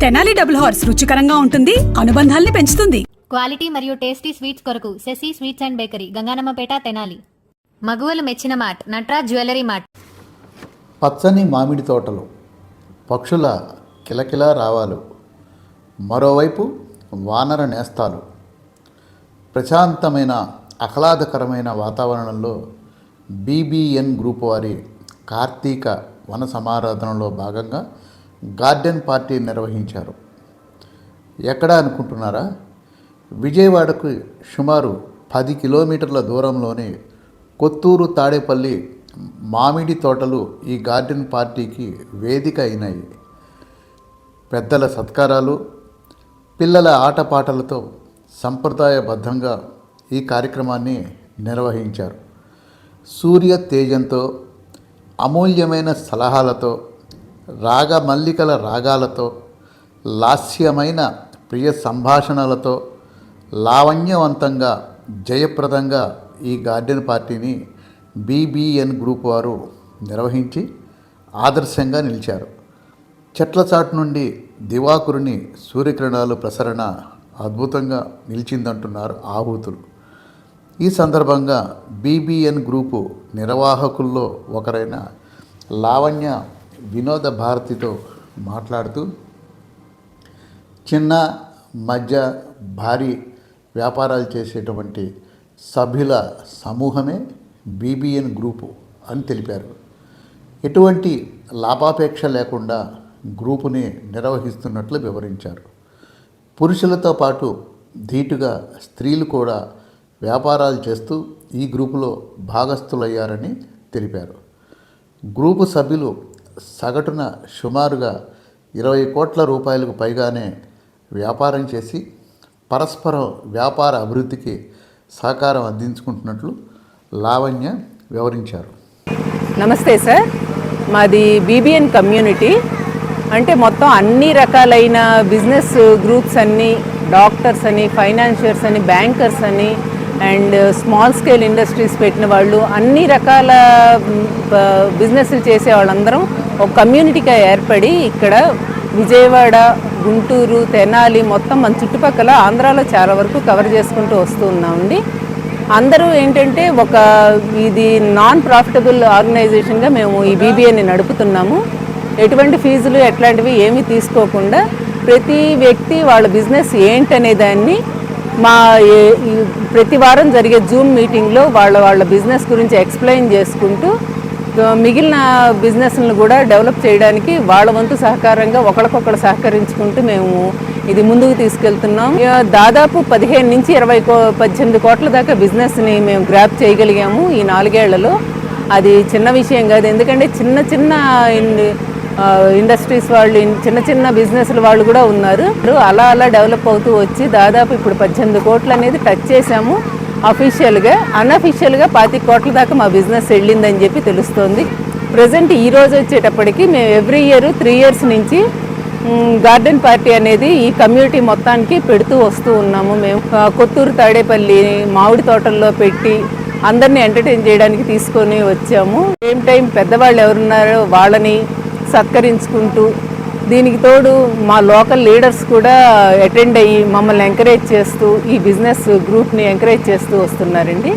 Tenali double horse రుచికరంగా ఉంటుంది అనుబంధాల్ని పెంచుతుంది. క్వాలిటీ మరియు టేస్టీ స్వీట్స్ కొరకు Sashi sweets and bakery Ganganammapeta Tenali. మగువలు మెచ్చిన మార్ట్ నట్రాజ్ జ్యువెలరీ మార్ట్ పచ్చని మామిడి తోటలు పక్షుల కిలకిలా రావాలు మరోవైపు వానర నేస్తాలు. ప్రశాంతమైన ఆహ్లాదకరమైన వాతావరణంలో బీబీఎన్ గ్రూప్ వారి కార్తీక వన సమారాధనలో భాగంగా గార్డెన్ పార్టీ నిర్వహించారు. ఎక్కడ అనుకుంటున్నారా? విజయవాడకు సుమారు పది కిలోమీటర్ల దూరంలోనే కొత్తూరు తాడేపల్లి మామిడి తోటలు ఈ గార్డెన్ పార్టీకి వేదిక అయినాయి. పెద్దల సత్కారాలు పిల్లల ఆటపాటలతో సంప్రదాయబద్ధంగా ఈ కార్యక్రమాన్ని నిర్వహించారు. సూర్య తేజంతో అమూల్యమైన సలహాలతో రాగమల్లికల రాగాలతో లాస్యమైన ప్రియ సంభాషణలతో లావణ్యవంతంగా జయప్రదంగా ఈ గార్డెన్ పార్టీని బీబీఎన్ గ్రూప్ వారు నిర్వహించి ఆదర్శంగా నిలిచారు. చెట్ల చాటు నుండి దివాకురుని సూర్యకిరణాలు ప్రసరణ అద్భుతంగా నిలిచిందంటున్నారు ఆహూతులు. ఈ సందర్భంగా బీబీఎన్ గ్రూపు నిర్వాహకుల్లో ఒకరైన లావణ్య వినోద భారతితో మాట్లాడుతూ చిన్న మధ్య భారీ వ్యాపారాలు చేసేటువంటి సభ్యుల సమూహమే బీబీఎన్ గ్రూపు అని తెలిపారు. ఎటువంటి లాభాపేక్ష లేకుండా గ్రూపుని నిర్వహిస్తున్నట్లు వివరించారు. పురుషులతో పాటు ధీటుగా స్త్రీలు కూడా వ్యాపారాలు చేస్తూ ఈ గ్రూపులో భాగస్థులయ్యారని తెలిపారు. గ్రూపు సభ్యులు సగటున సుమారుగా ఇరవై కోట్ల రూపాయలకు పైగానే వ్యాపారం చేసి పరస్పరం వ్యాపార అభివృద్ధికి సహకారం అందించుకుంటున్నట్లు లావణ్య వివరించారు. నమస్తే సార్. మాది బీబీఎన్ కమ్యూనిటీ అంటే మొత్తం అన్ని రకాలైన బిజినెస్ గ్రూప్స్ అన్ని డాక్టర్స్ అని ఫైనాన్షియర్స్ అని బ్యాంకర్స్ అని అండ్ స్మాల్ స్కేల్ ఇండస్ట్రీస్ పెట్టిన వాళ్ళు అన్ని రకాల బిజినెస్లు చేసే వాళ్ళందరం ఒక కమ్యూనిటీగా ఏర్పడి ఇక్కడ విజయవాడ గుంటూరు తెనాలి మొత్తం మన చుట్టుపక్కల ఆంధ్రాలో చాలా వరకు కవర్ చేసుకుంటూ వస్తూ ఉన్నామండి. అందరూ ఏంటంటే ఒక ఇది నాన్ ప్రాఫిటబుల్ ఆర్గనైజేషన్గా మేము ఈ బీబీఏని నడుపుతున్నాము. ఎటువంటి ఫీజులు ఎట్లాంటివి ఏమీ తీసుకోకుండా ప్రతి వ్యక్తి వాళ్ళ బిజినెస్ ఏంటనే దాన్ని మా ప్రతి వారం జరిగే జూమ్ మీటింగ్లో వాళ్ళ వాళ్ళ బిజినెస్ గురించి ఎక్స్ప్లెయిన్ చేసుకుంటూ మిగిలిన బిజినెస్లను కూడా డెవలప్ చేయడానికి వాళ్ళ వంతు సహకారంగా ఒకరికొకరు సహకరించుకుంటూ మేము ఇది ముందుకు తీసుకెళ్తున్నాం. దాదాపు పదిహేను నుంచి ఇరవై కో పద్దెనిమిది కోట్ల దాకా బిజినెస్ని మేము గ్రాప్ చేయగలిగాము ఈ నాలుగేళ్ళలో. అది చిన్న విషయం కాదు. ఎందుకంటే చిన్న చిన్న ఇండస్ట్రీస్ వాళ్ళు చిన్న చిన్న బిజినెస్ల వాళ్ళు కూడా ఉన్నారు. అలా అలా డెవలప్ అవుతూ వచ్చి దాదాపు ఇప్పుడు పద్దెనిమిది కోట్లు అనేది టచ్ చేశాము అఫీషియల్గా అన్అఫీషియల్గా పాతి కోట్ల దాకా మా బిజినెస్ వెళ్ళిందని చెప్పి తెలుస్తోంది. ప్రజెంట్ ఈ రోజు వచ్చేటప్పటికి మేము ఎవ్రీ ఇయర్ త్రీ ఇయర్స్ నుంచి గార్డెన్ పార్టీ అనేది ఈ కమ్యూనిటీ మొత్తానికి పెడుతూ వస్తూ ఉన్నాము. మేము కొత్తూరు తాడేపల్లి మామిడి తోటల్లో పెట్టి అందరినీ ఎంటర్టైన్ చేయడానికి తీసుకొని వచ్చాము. సేమ్ టైం పెద్దవాళ్ళు ఎవరున్నారో వాళ్ళని సత్కరించుకుంటూ దీనికి తోడు మా లోకల్ లీడర్స్ కూడా అటెండ్ అయ్యి మమ్మల్ని ఎంకరేజ్ చేస్తూ ఈ బిజినెస్ గ్రూప్ని ఎంకరేజ్ చేస్తూ వస్తున్నారండి.